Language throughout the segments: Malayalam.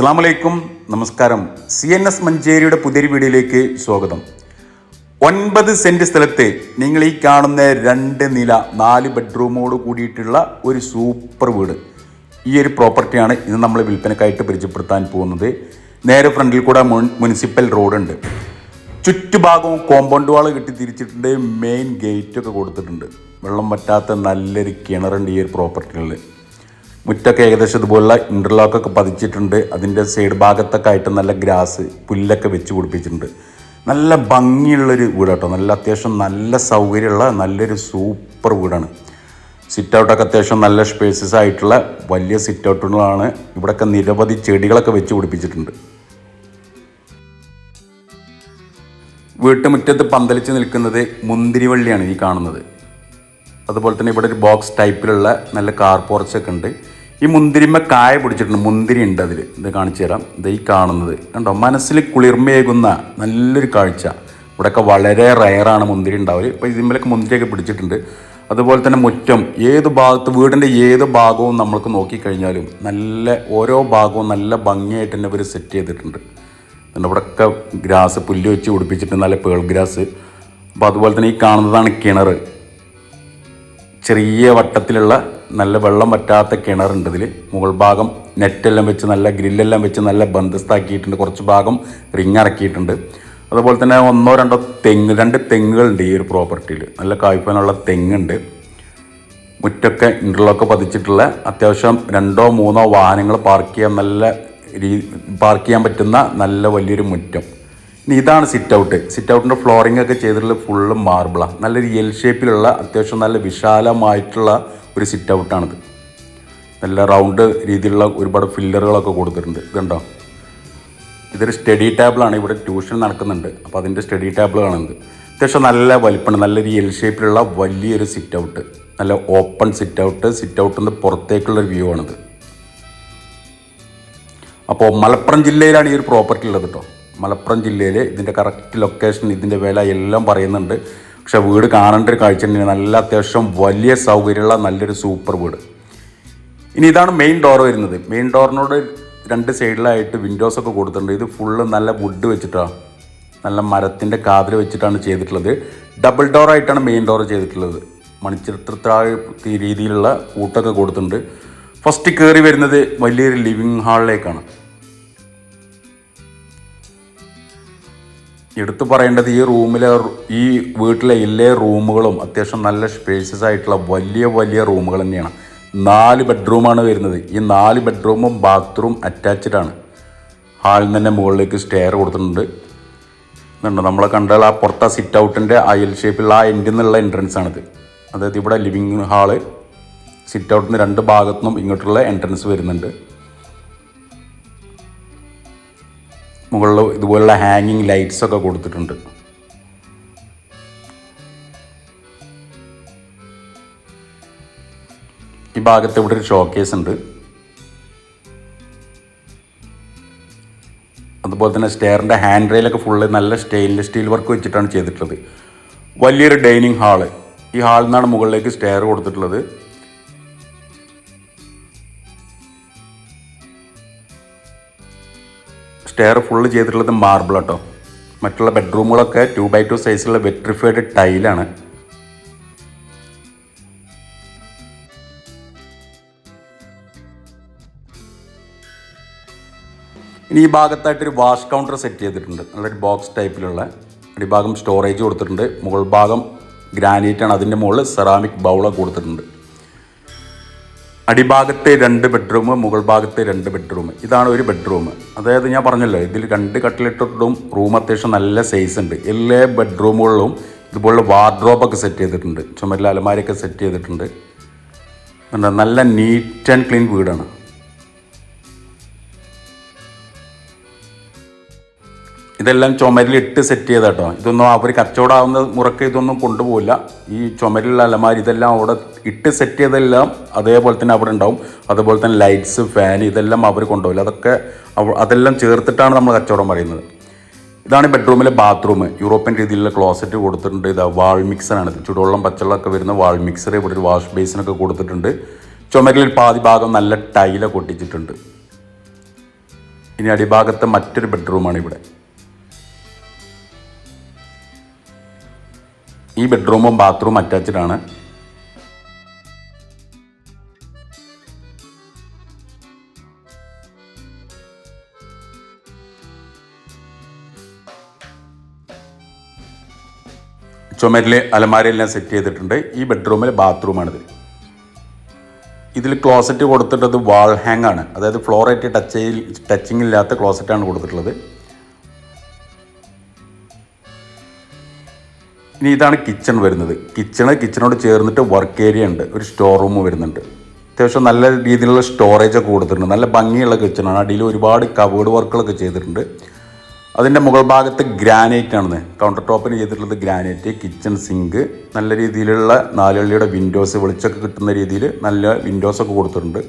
അസ്സാമലൈക്കും നമസ്കാരം. സി എൻ എസ് മഞ്ചേരിയുടെ പുതിയ വീഡിയോയിലേക്ക് സ്വാഗതം. ഒൻപത് സെന്റ് സ്ഥലത്ത് നിങ്ങൾ ഈ കാണുന്ന രണ്ട് നില നാല് ബെഡ്റൂമോട് കൂടിയിട്ടുള്ള ഒരു സൂപ്പർ വീട്. ഈ ഒരു പ്രോപ്പർട്ടിയാണ് ഇന്ന് നമ്മൾ വിൽപ്പനക്കായിട്ട് പരിചയപ്പെടുത്താൻ പോകുന്നത്. നേരെ ഫ്രണ്ടിൽ കൂടെ മുനിസിപ്പൽ റോഡുണ്ട്. ചുറ്റുഭാഗവും കോമ്പൗണ്ട് വാൾ കെട്ടി തിരിച്ചിട്ടുണ്ട്. മെയിൻ ഗേറ്റൊക്കെ കൊടുത്തിട്ടുണ്ട്. വെള്ളം പറ്റാത്ത നല്ലൊരു കിണറുണ്ട് ഈ ഒരു പ്രോപ്പർട്ടികളിൽ മുറ്റൊക്കെ ഏകദേശം ഇതുപോലുള്ള ഇന്റർലോക്കൊക്കെ പതിച്ചിട്ടുണ്ട്. അതിന്റെ സൈഡ് ഭാഗത്തൊക്കെ ആയിട്ട് നല്ല ഗ്രാസ് പുല്ലൊക്കെ വെച്ച് പിടിപ്പിച്ചിട്ടുണ്ട്. നല്ല ഭംഗിയുള്ളൊരു വീട് കേട്ടോ നല്ല അത്യാവശ്യം നല്ല സൗകര്യമുള്ള നല്ലൊരു സൂപ്പർ വീടാണ്. സിറ്റ് ഔട്ടൊക്കെ അത്യാവശ്യം നല്ല സ്പേസസ് ആയിട്ടുള്ള വലിയ സിറ്റ് ഔട്ടുകളാണ് ഇവിടെയൊക്കെ നിരവധി ചെടികളൊക്കെ വെച്ച് പിടിപ്പിച്ചിട്ടുണ്ട്. വീട്ടുമുറ്റത്ത് പന്തലിച്ച് നിൽക്കുന്നത് മുന്തിരിവള്ളിയാണ് ഈ കാണുന്നത്. അതുപോലെ തന്നെ ഇവിടെ ഒരു ബോക്സ് ടൈപ്പിലുള്ള നല്ല കാർ പോർച്ചൊക്കെ ഉണ്ട്. ഈ മുന്തിരിമ കായ പിടിച്ചിട്ടുണ്ട്. മുന്തിരി ഉണ്ട് അതിൽ ഇത് കാണിച്ചു തരാം. ഇത് ഈ കാണുന്നത്. കണ്ടോ? മനസ്സിൽ കുളിർമയേകുന്ന നല്ലൊരു കാഴ്ച. ഇവിടെയൊക്കെ വളരെ റയറാണ് മുന്തിരി ഉണ്ടാവൽ. ഇപ്പോൾ ഇതിന്മേലൊക്കെ മുന്തിരിയൊക്കെ പിടിച്ചിട്ടുണ്ട്. അതുപോലെ തന്നെ മുറ്റം. ഏത് ഭാഗത്ത് വീടിന്റെ ഏത് ഭാഗവും നമ്മൾക്ക് നോക്കിക്കഴിഞ്ഞാലും നല്ല ഓരോ ഭാഗവും നല്ല ഭംഗിയായിട്ട് തന്നെ ഇവർ സെറ്റ് ചെയ്തിട്ടുണ്ട്. പിന്നെ ഇവിടെയൊക്കെ ഗ്രാസ് പുല്ല് വെച്ച് പിടിപ്പിച്ചിട്ട് നല്ല പേൾ ഗ്രാസ്. അപ്പോൾ അതുപോലെ തന്നെ ഈ കാണുന്നതാണ് കിണർ ചെറിയ വട്ടത്തിലുള്ള നല്ല വെള്ളം പറ്റാത്ത കിണറുണ്ട് ഇതിൽ മുകൾ ഭാഗം നെറ്റെല്ലാം വെച്ച് നല്ല ഗ്രില്ലെല്ലാം വെച്ച് നല്ല ബന്ധസ്ഥാക്കിയിട്ടുണ്ട് കുറച്ച് ഭാഗം റിങ് ഇറക്കിയിട്ടുണ്ട്. അതുപോലെ തന്നെ ഒന്നോ രണ്ടോ തെങ്ങ് രണ്ട് തെങ്ങുകളുണ്ട് ഈ ഒരു പ്രോപ്പർട്ടിയിൽ നല്ല കായ്പാനുള്ള തെങ്ങുണ്ട്. മുറ്റൊക്കെ ഇന്റർലോക്ക് പതിച്ചിട്ടുള്ള അത്യാവശ്യം രണ്ടോ മൂന്നോ വാഹനങ്ങൾ പാർക്ക് ചെയ്യാൻ നല്ല രീ പാർക്ക് ചെയ്യാൻ പറ്റുന്ന നല്ല വലിയൊരു മുറ്റം. ഇനി ഇതാണ് സിറ്റ് ഔട്ട് സിറ്റ് ഔട്ടിന്റെ ഫ്ലോറിംഗ് ഒക്കെ ചെയ്തിട്ടുള്ള ഫുള്ള് മാർബിളാണ് നല്ലൊരു എൽ ഷേപ്പിലുള്ള അത്യാവശ്യം നല്ല വിശാലമായിട്ടുള്ള ഒരു സിറ്റ് ഔട്ടാണിത് നല്ല റൗണ്ട് രീതിയിലുള്ള ഒരുപാട് ഫില്ലറുകളൊക്കെ കൊടുത്തിട്ടുണ്ട്. ഇതുണ്ടോ ഇതൊരു സ്റ്റഡി ടേബിളാണ് ഇവിടെ ട്യൂഷൻ നടക്കുന്നുണ്ട്. അപ്പോൾ അതിന്റെ സ്റ്റഡി ടേബിൾ കാണുന്നത് അത്യാവശ്യം നല്ല വലിപ്പമാണ് നല്ലൊരു എൽ ഷേപ്പിലുള്ള വലിയൊരു സിറ്റ് ഔട്ട് നല്ല ഓപ്പൺ സിറ്റ് ഔട്ട് സിറ്റ് ഔട്ടിൽ നിന്ന് പുറത്തേക്കുള്ള വ്യൂ ആണിത്. അപ്പോൾ മലപ്പുറം ജില്ലയിലാണ് ഈ ഒരു പ്രോപ്പർട്ടി ഉള്ളത് കേട്ടോ. മലപ്പുറം ജില്ലയിൽ ഇതിന്റെ കറക്റ്റ് ലൊക്കേഷൻ ഇതിന്റെ വില എല്ലാം പറയുന്നുണ്ട്. പക്ഷേ വീട് കാണേണ്ട ഒരു കാഴ്ച തന്നെയാണ്. നല്ല അത്യാവശ്യം വലിയ സൗകര്യമുള്ള നല്ലൊരു സൂപ്പർ വീട്. ഇനി ഇതാണ് മെയിൻ ഡോർ വരുന്നത്. മെയിൻ ഡോറിനോട് രണ്ട് സൈഡിലായിട്ട് വിൻഡോസ് ഒക്കെ കൊടുത്തിട്ടുണ്ട്. ഇത് ഫുള്ള് നല്ല വുഡ് വെച്ചിട്ടാണ് നല്ല മരത്തിന്റെ കാതിൽ വെച്ചിട്ടാണ് ചെയ്തിട്ടുള്ളത്. ഡബിൾ ഡോർ ആയിട്ടാണ് മെയിൻ ഡോർ ചെയ്തിട്ടുള്ളത്. മണിച്ചിത്രത്താഴ് രീതിയിലുള്ള കൂട്ടൊക്കെ കൊടുത്തിട്ടുണ്ട്. ഫസ്റ്റ് കയറി വരുന്നത് വലിയൊരു ലിവിങ് ഹാളിലേക്കാണ് എടുത്തു പറയേണ്ടത് ഈ റൂമിലെ ഈ വീട്ടിലെ എല്ലാ റൂമുകളും അത്യാവശ്യം നല്ല സ്പേഷ്യസ് ആയിട്ടുള്ള വലിയ വലിയ റൂമുകൾ തന്നെയാണ്. നാല് ബെഡ്റൂമാണ് വരുന്നത്. ഈ നാല് ബെഡ്റൂമും ബാത്റൂം അറ്റാച്ച്ഡ് ആണ്. ഹാളിൽ തന്നെ മുകളിലേക്ക് സ്റ്റെയർ കൊടുത്തിട്ടുണ്ട്. ഇതുണ്ട്. നമ്മളെ കണ്ടാൽ ആ പുറത്തെ സിറ്റ് ഔട്ടിന്റെ അയൽ ഷേപ്പിലുള്ള ആ എൻഡിൽ നിന്നുള്ള എൻട്രൻസ് ആണിത്. അതായത് ഇവിടെ ലിവിങ് ഹാൾ സിറ്റ് ഔട്ടിന്റെ രണ്ട് ഭാഗത്തുനിന്നും ഇങ്ങോട്ടുള്ള എൻട്രൻസ് വരുന്നുണ്ട്. മുകളിൽ ഇതുപോലുള്ള ഹാങ്ങിങ് ലൈറ്റ്സ് ഒക്കെ കൊടുത്തിട്ടുണ്ട്. ഈ ഭാഗത്ത് ഇവിടെ ഒരു ഷോക്കേസ് ഉണ്ട്. അതുപോലെ തന്നെ സ്റ്റെയറിന്റെ ഹാൻഡ് റെയിലൊക്കെ ഫുള്ള് നല്ല സ്റ്റെയിൻലെസ് സ്റ്റീൽ വർക്ക് വെച്ചിട്ടാണ് ചെയ്തിട്ടുള്ളത്. വലിയൊരു ഡൈനിങ് ഹാൾ ഈ ഹാളിൽ നിന്നാണ് മുകളിലേക്ക് സ്റ്റെയർ കൊടുത്തിട്ടുള്ളത്. സ്റ്റെയർ ഫുള്ള് ചെയ്തിട്ടുള്ളത് മാർബിൾ കേട്ടോ മറ്റുള്ള ബെഡ്റൂമുകളൊക്കെ ടു ബൈ ടു സൈസിലുള്ള വെട്രിഫൈഡ് ടൈലാണ് ഇനി ഈ ഭാഗത്തായിട്ടൊരു വാഷ് കൗണ്ടർ സെറ്റ് ചെയ്തിട്ടുണ്ട്. നല്ലൊരു ബോക്സ് ടൈപ്പിലുള്ള അടിഭാഗം സ്റ്റോറേജ് കൊടുത്തിട്ടുണ്ട്. മുകൾ ഭാഗം ഗ്രാനൈറ്റ് ആണ്. അതിന്റെ മുകളിൽ സെറാമിക് ബൗളൊക്കെ കൊടുത്തിട്ടുണ്ട്. അടിഭാഗത്തെ രണ്ട് ബെഡ്റൂം മുകൾ ഭാഗത്തെ രണ്ട് ബെഡ്റൂം ഇതാണ് ഒരു ബെഡ്റൂം അതായത് ഞാൻ പറഞ്ഞല്ലോ ഇതിൽ രണ്ട് കട്ടിലിട്ടിട്ടും റൂം അത്യാവശ്യം നല്ല സൈസ് ഉണ്ട്. എല്ലാ ബെഡ്റൂമുകളിലും ഇതുപോലുള്ള വാർഡ്രോബൊക്കെ സെറ്റ് ചെയ്തിട്ടുണ്ട്. ചുമരിൽ അലമാരിയൊക്കെ സെറ്റ് ചെയ്തിട്ടുണ്ട്? നല്ല നീറ്റ് ആൻഡ് ക്ലീൻ വീടാണ്. ഇതെല്ലാം ചുമരിലിട്ട് സെറ്റ് ചെയ്ത കേട്ടോ ഇതൊന്നും അവർ കച്ചവടമാവുന്ന മുറക്ക് ഇതൊന്നും കൊണ്ടുപോകില്ല ഈ ചുമരിലുള്ള അലമാരി ഇതെല്ലാം അവിടെ ഇട്ട് സെറ്റ് ചെയ്തെല്ലാം അതേപോലെ തന്നെ അവിടെ ഉണ്ടാവും. അതുപോലെ തന്നെ ലൈറ്റ്സ് ഫാൻ ഇതെല്ലാം അവർ കൊണ്ടുപോകില്ല. അതൊക്കെ അതെല്ലാം ചേർത്തിട്ടാണ് നമ്മൾ കച്ചവടം പറയുന്നത്. ഇതാണ് ബെഡ്റൂമിലെ ബാത്റൂം യൂറോപ്യൻ രീതിയിലുള്ള ക്ലോസറ്റ് കൊടുത്തിട്ടുണ്ട്. ഇതാ വാൾ മിക്സറാണ് ചുടുവെള്ളം പച്ചവെള്ളമൊക്കെ വരുന്ന വാൾ മിക്സർ ഇവിടെ ഒരു വാഷ് ബേസിനൊക്കെ കൊടുത്തിട്ടുണ്ട്. ചുമരിൽ പാതി ഭാഗം നല്ല ടൈല കൊട്ടിച്ചിട്ടുണ്ട് ഇനി അടിഭാഗത്തെ മറ്റൊരു ബെഡ്റൂമാണ് ഇവിടെ. ഈ ബെഡ്റൂമും ബാത്റൂം അറ്റാച്ച്ഡ് ആണ്. ചുമരിൽ അലമാരയെല്ലാം സെറ്റ് ചെയ്തിട്ടുണ്ട്. ഈ ബെഡ്റൂമിൽ ബാത്റൂമാണിത് ഇതിൽ ക്ലോസറ്റ് കൊടുത്തിട്ടത് വാൾ ഹാങ് ആണ്. അതായത് ഫ്ലോറായിട്ട് ടച്ച് ടച്ചിങ് ഇല്ലാത്ത ക്ലോസറ്റാണ് കൊടുത്തിട്ടുള്ളത്. ഇനി ഇതാണ് കിച്ചൺ വരുന്നത്. കിച്ചണ് കിച്ചണോട് ചേർന്നിട്ട് വർക്ക് ഏരിയ ഉണ്ട്. ഒരു സ്റ്റോർ റൂം വരുന്നുണ്ട്. അത്യാവശ്യം നല്ല രീതിയിലുള്ള സ്റ്റോറേജ് ഒക്കെ കൊടുത്തിട്ടുണ്ട്. നല്ല ഭംഗിയുള്ള കിച്ചണാണ് അടിയിൽ ഒരുപാട് കവേർഡ് വർക്കുകളൊക്കെ ചെയ്തിട്ടുണ്ട്. അതിന്റെ മുകൾ ഭാഗത്ത് ഗ്രാനൈറ്റ് ആണ് കൗണ്ടർ ടോപ്പിന് ചെയ്തിട്ടുള്ളത് ഗ്രാനൈറ്റ് കിച്ചൺ സിങ്ക് നല്ല രീതിയിലുള്ള നാലുകളിയുടെ വിൻഡോസ് വെളിച്ചൊക്കെ കിട്ടുന്ന രീതിയിൽ നല്ല വിൻഡോസ് ഒക്കെ കൊടുത്തിട്ടുണ്ട്.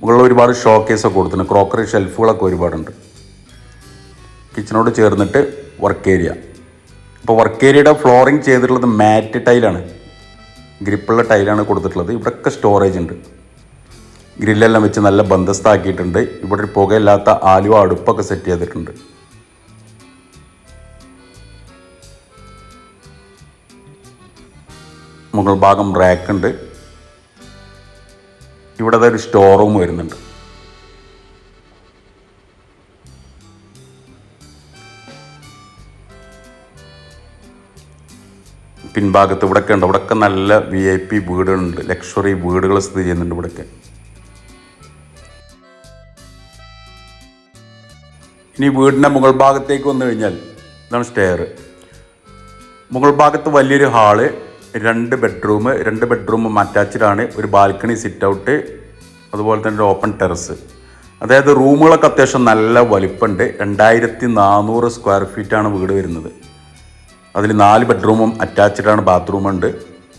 മുകളിൽ ഒരുപാട് ഷോക്കേസ് ഒക്കെ കൊടുത്തിട്ടുണ്ട്. ക്രോക്കറി ഷെൽഫുകളൊക്കെ ഒരുപാടുണ്ട്. കിച്ചണോട് ചേർന്നിട്ട് വർക്ക് ഏരിയ അപ്പോൾ വർക്ക് ഏരിയയുടെ ഫ്ലോറിങ് ചെയ്തിട്ടുള്ളത് മാറ്റ് ടൈലാണ് ഗ്രിപ്പുള്ള ടൈലാണ് കൊടുത്തിട്ടുള്ളത്. ഇവിടെയൊക്കെ സ്റ്റോറേജ് ഉണ്ട്. ഗ്രില്ലെല്ലാം വെച്ച് നല്ല ബന്ധസ്ഥാക്കിയിട്ടുണ്ട്. ഇവിടെ പുകയില്ലാത്ത ആലുവ അടുപ്പൊക്കെ സെറ്റ് ചെയ്തിട്ടുണ്ട്. മുകൾ ഭാഗം റാക്ക് ഉണ്ട്. ഇവിടെ ഒരു സ്റ്റോർ റൂം വരുന്നുണ്ട്. പിൻഭാഗത്ത് ഇവിടെയൊക്കെ ഉണ്ട്. ഇവിടെയൊക്കെ നല്ല വി ഐ പി വീടുകളുണ്ട്. ലക്ഷറി വീടുകൾ സ്ഥിതി ചെയ്യുന്നുണ്ട് ഇവിടെയൊക്കെ ഇനി വീടിന്റെ മുകൾ ഭാഗത്തേക്ക് വന്നു കഴിഞ്ഞാൽ ഇതാണ് സ്റ്റെയർ മുകൾ ഭാഗത്ത് വലിയൊരു ഹാൾ രണ്ട് ബെഡ്റൂം രണ്ട് ബെഡ്റൂമും അറ്റാച്ച്ഡാണ് ഒരു ബാൽക്കണി സിറ്റ് ഔട്ട് അതുപോലെ തന്നെ ഒരു ഓപ്പൺ ടെറസ് അതായത് റൂമുകളൊക്കെ അത്യാവശ്യം നല്ല വലിപ്പമുണ്ട് രണ്ടായിരത്തി നാനൂറ് സ്ക്വയർ ഫീറ്റാണ് വീട് വരുന്നത്. അതിൽ നാല് ബെഡ്റൂമും അറ്റാച്ച്ഡ് ആണ് ബാത്റൂം ഉണ്ട്.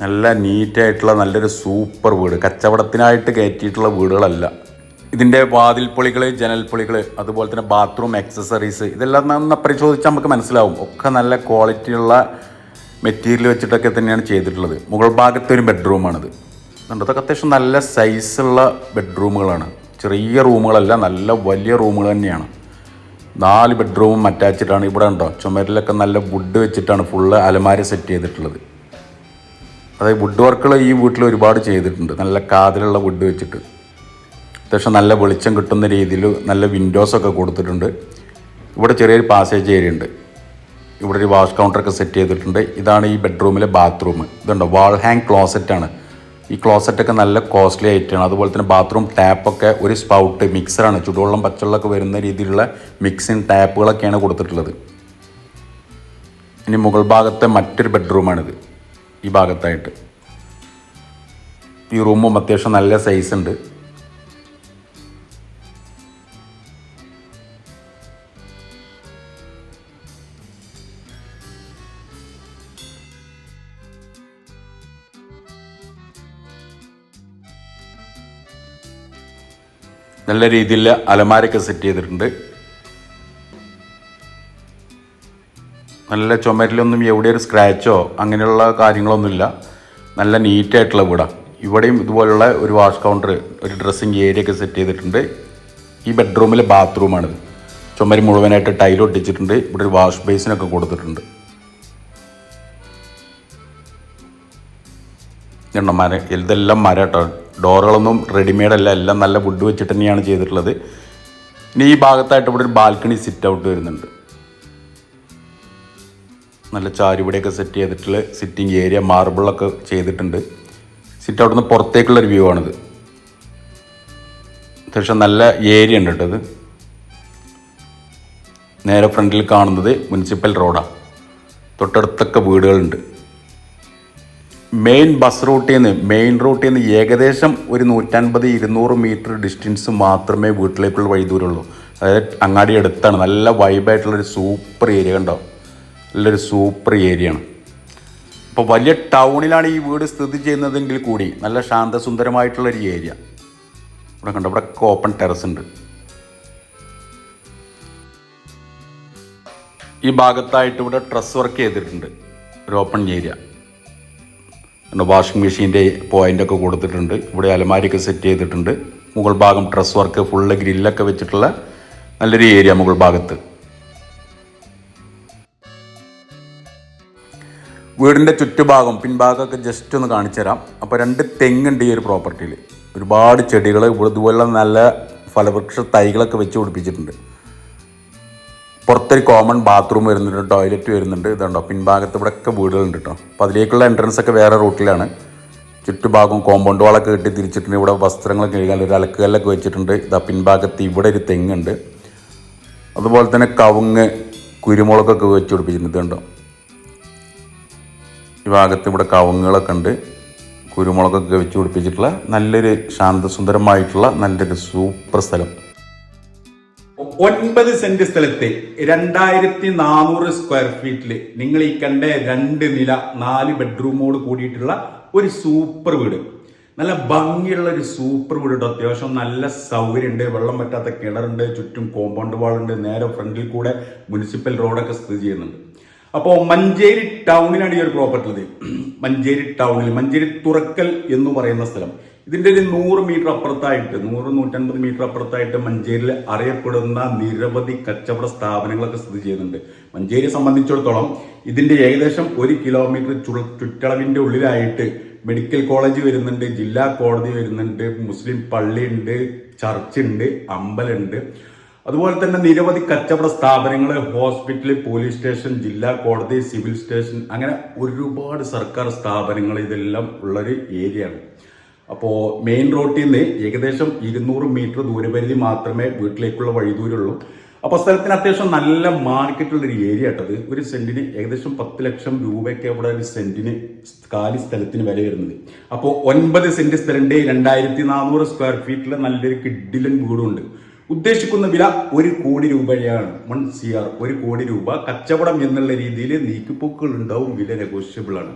നല്ല നീറ്റായിട്ടുള്ള നല്ലൊരു സൂപ്പർ വീട്. കച്ചവടത്തിനായിട്ട് കയറ്റിയിട്ടുള്ള വീടുകളല്ല. ഇതിന്റെ ജനൽ ജനൽപ്പൊളികൾ അതുപോലെ തന്നെ ബാത്റൂം ആക്സസറീസ് ഇതെല്ലാം ഒന്ന് പരിശോധിച്ചാൽ നമുക്ക് മനസ്സിലാവും. ഒക്കെ നല്ല ക്വാളിറ്റിയുള്ള മെറ്റീരിയൽ വെച്ചിട്ടൊക്കെ തന്നെയാണ് ചെയ്തിട്ടുള്ളത്. മുകൾ ഭാഗത്തെ ഒരു ബെഡ്റൂമാണിത് അതൊക്കെ അത്യാവശ്യം നല്ല സൈസുള്ള ബെഡ്റൂമുകളാണ് ചെറിയ റൂമുകളല്ല നല്ല വലിയ റൂമുകൾ തന്നെയാണ്. നാല് ബെഡ്റൂമും അറ്റാച്ചിട്ടാണ് ഇവിടെ ഉണ്ടോ ചുമരിലൊക്കെ നല്ല വുഡ് വെച്ചിട്ടാണ് ഫുള്ള് അലമാര സെറ്റ് ചെയ്തിട്ടുള്ളത്. അതായത് വുഡ് വർക്കുകൾ ഈ വീട്ടിൽ ഒരുപാട് ചെയ്തിട്ടുണ്ട്. നല്ല കാതിലുള്ള വുഡ് വെച്ചിട്ട്. അത്യാവശ്യം നല്ല വെളിച്ചം കിട്ടുന്ന രീതിയിൽ നല്ല വിൻഡോസൊക്കെ കൊടുത്തിട്ടുണ്ട്. ഇവിടെ ചെറിയൊരു പാസേജ് ഏരിയ ഉണ്ട്. ഇവിടെ ഒരു വാഷ് കൗണ്ടറൊക്കെ സെറ്റ് ചെയ്തിട്ടുണ്ട്. ഇതാണ് ഈ ബെഡ്റൂമിലെ ബാത്റൂം. ഇതുണ്ട്? വാൾ ഹാങ് ക്ലോസറ്റാണ് ഈ ക്ലോസറ്റൊക്കെ നല്ല കോസ്റ്റ്ലി ആയിട്ടാണ്. അതുപോലെ തന്നെ ബാത്റൂം ടാപ്പൊക്കെ ഒരു സ്പൗട്ട് മിക്സറാണ് ചുടുവെള്ളം പച്ചവെള്ളമൊക്കെ വരുന്ന രീതിയിലുള്ള മിക്സിങ് ടാപ്പുകളൊക്കെയാണ് കൊടുത്തിട്ടുള്ളത്. ഇനി മുകൾ ഭാഗത്തെ മറ്റൊരു ബെഡ്റൂമാണിത് ഈ ഭാഗത്തായിട്ട്. ഈ റൂമും അത്യാവശ്യം നല്ല സൈസ് ഉണ്ട്. നല്ല രീതിയിൽ അലമാരയൊക്കെ സെറ്റ് ചെയ്തിട്ടുണ്ട്. നല്ല ചുമരിലൊന്നും എവിടെ ഒരു സ്ക്രാച്ചോ അങ്ങനെയുള്ള കാര്യങ്ങളൊന്നുമില്ല. നല്ല നീറ്റായിട്ടുള്ള വീടാണ് ഇവിടെയും ഇതുപോലുള്ള ഒരു വാഷ് കൗണ്ടർ ഒരു ഡ്രസ്സിങ് ഏരിയ ഒക്കെ സെറ്റ് ചെയ്തിട്ടുണ്ട്. ഈ ബെഡ്റൂമിലെ ബാത്റൂമാണിത് ചുമരി മുഴുവനായിട്ട് ടൈൽ ഒട്ടിച്ചിട്ടുണ്ട്. ഇവിടെ ഒരു വാഷ് ബേസിനൊക്കെ കൊടുത്തിട്ടുണ്ട്. ഇതുണ്ടോ മര? ഇതെല്ലാം മരട്ടോ. ഡോറുകളൊന്നും റെഡിമെയ്ഡ് അല്ല എല്ലാം നല്ല വുഡ് വെച്ചിട്ട് തന്നെയാണ് ചെയ്തിട്ടുള്ളത്. ഇനി ഈ ഭാഗത്തായിട്ട് ഇവിടെ ഒരു ബാൽക്കണി സിറ്റ് ഔട്ട് വരുന്നുണ്ട്. നല്ല ചാരുപടിയൊക്കെ സെറ്റ് ചെയ്തിട്ടുള്ള സിറ്റിംഗ് ഏരിയ മാർബിളൊക്കെ ചെയ്തിട്ടുണ്ട്. സിറ്റ് ഔട്ടിൽ നിന്ന് പുറത്തേക്കുള്ളൊരു വ്യൂ ആണിത്. അത്യാവശ്യം നല്ല ഏരിയ ഉണ്ട് കേട്ടോ ഇത്. നേരെ ഫ്രണ്ടിൽ കാണുന്നത് മുനിസിപ്പൽ റോഡാണ് തൊട്ടടുത്തൊക്കെ വീടുകളുണ്ട്. മെയിൻ ബസ് റൂട്ടിൽ നിന്ന് മെയിൻ റൂട്ടിൽ നിന്ന് ഏകദേശം ഒരു നൂറ്റൻപത് ഇരുന്നൂറ് മീറ്റർ ഡിസ്റ്റൻസ് മാത്രമേ വീട്ടിലേക്കുള്ള വഴി ദൂരമുള്ളൂ. അതായത് അങ്ങാടി അടുത്താണ്. നല്ല വൈബായിട്ടുള്ളൊരു സൂപ്പർ ഏരിയ കണ്ടോ? നല്ലൊരു സൂപ്പർ ഏരിയയാണ് അപ്പോൾ വലിയ ടൗണിലാണ് ഈ വീട് സ്ഥിതി ചെയ്യുന്നതെങ്കിൽ കൂടി നല്ല ശാന്തസുന്ദരമായിട്ടുള്ളൊരു ഏരിയ ഇവിടെ കണ്ടോ? ഇവിടെ ഓപ്പൺ ടെറസ് ഉണ്ട്. ഈ ഭാഗത്തായിട്ട് ഇവിടെ ഡ്രസ് വർക്ക് ചെയ്തിട്ടുണ്ട്. ഒരു ഓപ്പൺ ഏരിയ വാഷിംഗ് മെഷീന്റെ പോയിന്റൊക്കെ കൊടുത്തിട്ടുണ്ട്. ഇവിടെ അലമാരിയൊക്കെ സെറ്റ് ചെയ്തിട്ടുണ്ട്. മുകൾ ഭാഗം ഡ്രസ് വർക്ക് ഫുള്ള് ഗ്രില്ലൊക്കെ വെച്ചിട്ടുള്ള നല്ലൊരു ഏരിയ മുകൾ ഭാഗത്ത്. വീടിന്റെ ചുറ്റുഭാഗം പിൻഭാഗമൊക്കെ ജസ്റ്റ് ഒന്ന് കാണിച്ചു തരാം അപ്പോൾ രണ്ട് തെങ്ങുണ്ട് ഈ ഒരു പ്രോപ്പർട്ടിയിൽ ഒരുപാട് ചെടികൾ ഇതുപോലെ നല്ല ഫലവൃക്ഷ തൈകളൊക്കെ വെച്ച് പിടിപ്പിച്ചിട്ടുണ്ട്. പുറത്തൊരു കോമൺ ബാത്റൂം വരുന്നുണ്ട് ടോയ്ലറ്റ് വരുന്നുണ്ട് ഇതുണ്ടോ? പിൻഭാഗത്ത് ഇവിടെയൊക്കെ വീടുകളുണ്ട് കേട്ടോ അപ്പോൾ അതിലേക്കുള്ള എൻട്രൻസ് ഒക്കെ വേറെ റൂട്ടിലാണ്. ചുറ്റുഭാഗം കോമ്പൗണ്ട് വാളൊക്കെ കെട്ടി തിരിച്ചിട്ടുണ്ട്. ഇവിടെ വസ്ത്രങ്ങൾ കഴുകാൻ ഒരു അലക്കുകല്ലൊക്കെ വെച്ചിട്ടുണ്ട്. ഇതാ പിൻഭാഗത്ത് ഇവിടെ ഒരു തെങ്ങുണ്ട്. അതുപോലെ തന്നെ കവുങ്ങ് കുരുമുളകൊക്കെ വെച്ച് പിടിപ്പിച്ചിട്ടുണ്ട്. ഇതുണ്ടോ? ഈ ഭാഗത്ത് ഇവിടെ കവുങ്ങുകളൊക്കെ ഉണ്ട്. കുരുമുളകൊക്കെ വെച്ച് പിടിപ്പിച്ചിട്ടുള്ള നല്ലൊരു ശാന്തസുന്ദരമായിട്ടുള്ള നല്ലൊരു സൂപ്പർ സ്ഥലം. ഒൻപത് സെന്റ് സ്ഥലത്തെ രണ്ടായിരത്തി നാനൂറ് സ്ക്വയർ ഫീറ്റിൽ നിങ്ങൾ ഈ കണ്ട രണ്ട് നില നാല് ബെഡ്റൂമോട് കൂടിയിട്ടുള്ള ഒരു സൂപ്പർ വീട്. നല്ല ഭംഗിയുള്ള ഒരു സൂപ്പർ വീട് കേട്ടോ അത്യാവശ്യം നല്ല സൗകര്യമുണ്ട് വെള്ളം പറ്റാത്ത കിണറുണ്ട് ചുറ്റും കോമ്പൗണ്ട് വാളുണ്ട്. നേരെ ഫ്രണ്ടിൽ കൂടെ മുനിസിപ്പൽ റോഡൊക്കെ സ്ഥിതി ചെയ്യുന്നുണ്ട്. അപ്പോൾ മഞ്ചേരി ടൗണിലാണ് ഈ ഒരു പ്രോപ്പർട്ടി ഉള്ളത് മഞ്ചേരി ടൗണിൽ മഞ്ചേരി തുറക്കൽ എന്ന് പറയുന്ന സ്ഥലം. ഇതിന്റെ ഒരു നൂറ് മീറ്റർ അപ്പുറത്തായിട്ട് നൂറ് നൂറ്റൻപത് മീറ്റർ അപ്പുറത്തായിട്ട് മഞ്ചേരിയിൽ അറിയപ്പെടുന്ന നിരവധി കച്ചവട സ്ഥാപനങ്ങളൊക്കെ സ്ഥിതി ചെയ്യുന്നുണ്ട്. മഞ്ചേരിയെ സംബന്ധിച്ചിടത്തോളം ഇതിന്റെ ഏകദേശം ഒരു കിലോമീറ്റർ ചു- ചുറ്റളവിന്റെ ഉള്ളിലായിട്ട് മെഡിക്കൽ കോളേജ് വരുന്നുണ്ട് ജില്ലാ കോടതി വരുന്നുണ്ട് മുസ്ലിം പള്ളിയുണ്ട് ചർച്ചുണ്ട് അമ്പലമുണ്ട് അതുപോലെ തന്നെ നിരവധി കച്ചവട സ്ഥാപനങ്ങൾ ഹോസ്പിറ്റൽ പോലീസ് സ്റ്റേഷൻ ജില്ലാ കോടതി സിവിൽ സ്റ്റേഷൻ അങ്ങനെ ഒരുപാട് സർക്കാർ സ്ഥാപനങ്ങൾ ഇതെല്ലാം ഉള്ളൊരു ഏരിയയാണ്. അപ്പോൾ മെയിൻ റോട്ടിൽ നിന്ന് ഏകദേശം ഇരുന്നൂറ് മീറ്റർ ദൂരപരിധി മാത്രമേ വീട്ടിലേക്കുള്ള വഴിദൂരമുള്ളൂ അപ്പോൾ സ്ഥലത്തിന് അത്യാവശ്യം നല്ല മാർക്കറ്റുള്ള ഒരു ഏരിയ ആട്ടത് ഒരു സെന്റിന് ഏകദേശം പത്ത് ലക്ഷം രൂപയൊക്കെ ഇവിടെ ഒരു സെന്റിന് കാലി സ്ഥലത്തിന് വില വരുന്നത്. അപ്പോൾ ഒൻപത് സെന്റ് സ്ഥലന്റെ രണ്ടായിരത്തി നാനൂറ് സ്ക്വയർ ഫീറ്റിലെ നല്ലൊരു കിഡിലൻ വീടുണ്ട്. ഉദ്ദേശിക്കുന്ന വില ഒരു കോടി രൂപയാണ്. വൺ സി ആർ ഒരു കോടി രൂപ. കച്ചവടം എന്നുള്ള രീതിയിൽ നീക്കിപ്പോക്കുകൾ ഉണ്ടാവും വില നെഗോഷ്യബിൾ ആണ്.